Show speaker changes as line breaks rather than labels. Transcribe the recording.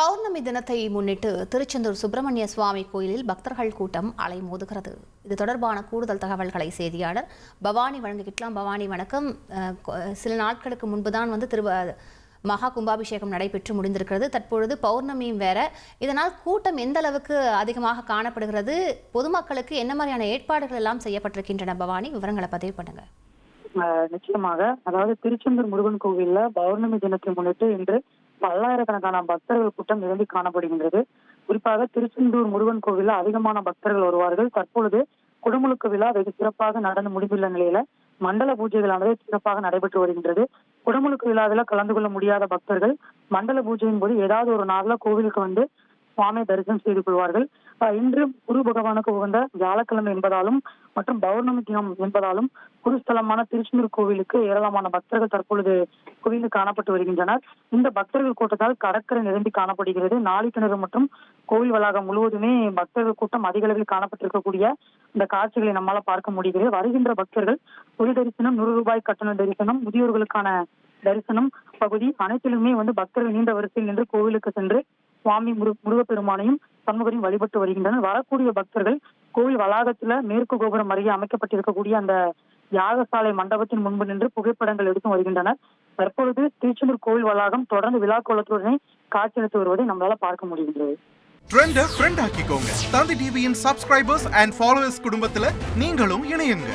பௌர்ணமி தினத்தை முன்னிட்டு திருச்செந்தூர் சுப்பிரமணிய சுவாமி கோயிலில் பக்தர்கள் கூட்டம் அலைமோதுகிறது இது தொடர்பான கூடுதல் தகவல்களை செய்தியாளர் பவானி வழங்கிக்கலாம் பவானி வணக்கம். சில நாட்களுக்கு முன்பு தான் வந்து திரு மகா கும்பாபிஷேகம் நடைபெற்று முடிந்திருக்கிறது. தற்பொழுது பௌர்ணமியும் வேற. இதனால் கூட்டம் எந்த அளவுக்கு அதிகமாக காணப்படுகிறது? பொதுமக்களுக்கு என்ன மாதிரியான ஏற்பாடுகள் எல்லாம் செய்யப்பட்டிருக்கின்றன? பவானி விவரங்களை பதிவு பண்ணுங்க.
நிச்சயமாக. அதாவது திருச்செந்தூர் முருகன் கோவில்ல பௌர்ணமி தினத்தை முன்னிட்டு இன்று பல்லாயிரக்கணக்கான பக்தர்கள் கூட்டம் நிரம்பி காணப்படுகின்றது. குறிப்பாக திருச்செந்தூர் முருகன் கோவிலில் அதிகமான பக்தர்கள் வருவார்கள். தற்பொழுது குடமுழுக்கு விழா வெகு சிறப்பாக நடந்து முடிந்துள்ள நிலையில மண்டல பூஜைகளானது சிறப்பாக நடைபெற்று வருகின்றது. குடமுழுக்கு விழாவில் கலந்து கொள்ள முடியாத பக்தர்கள் மண்டல பூஜையின் போது ஏதாவது ஒரு நாள்ல கோவிலுக்கு வந்து சுவாமி தரிசனம் செய்து கொள்வார்கள். இன்று குரு பகவானுக்கு உகந்த வியாழக்கிழமை என்பதாலும் மற்றும் பௌர்ணமி தினம் என்பதாலும் குருஸ்தலமான திருச்செந்தூர் கோவிலுக்கு ஏராளமான பக்தர்கள் தற்பொழுது குவிந்து காணப்பட்டு வருகின்றனர். இந்த பக்தர்கள் கூட்டத்தால் கடற்கரை நிரம்பி காணப்படுகிறது. நாளை கிணறு மற்றும் கோவில் வளாகம் முழுவதுமே பக்தர்கள் கூட்டம் அதிக அளவில் காணப்பட்டிருக்கக்கூடிய இந்த காட்சிகளை நம்மால பார்க்க முடிகிறது. வருகின்ற பக்தர்கள் ஒரு தரிசனம் நூறு ரூபாய் கட்டண தரிசனம் முதியோர்களுக்கான தரிசனம் பகுதி அனைத்திலுமே வந்து பக்தர்கள் நீண்ட வரிசையில் நின்று கோவிலுக்கு சென்று சுவாமி முரு முருகப்பெருமானையும் சண்முகரையும் வழிபட்டு வருகின்றனர். வரக்கூடிய பக்தர்கள் கோவில் வளாகத்துல மேற்கு கோபுரம் அருகே அமைக்கப்பட்டிருக்கக்கூடிய அந்த யாகசாலை மண்டபத்தின் முன்பு நின்று புகைப்படங்கள் எடுத்து வருகின்றனர். தற்பொழுது திருச்செந்தூர் கோவில் வளாகம் தொடர்ந்து விழா கோலத்துடனே காட்சியளித்து வருவதை நம்மளால பார்க்க முடிகின்றது.
ட்ரெண்ட ஃப்ரெண்ட் ஆக்கிக்கோங்க. தந்தி டிவியின் சப்ஸ்கிரைபர்ஸ் அண்ட் ஃபாலோவர்ஸ் குடும்பத்துல நீங்களும் இணையுங்க.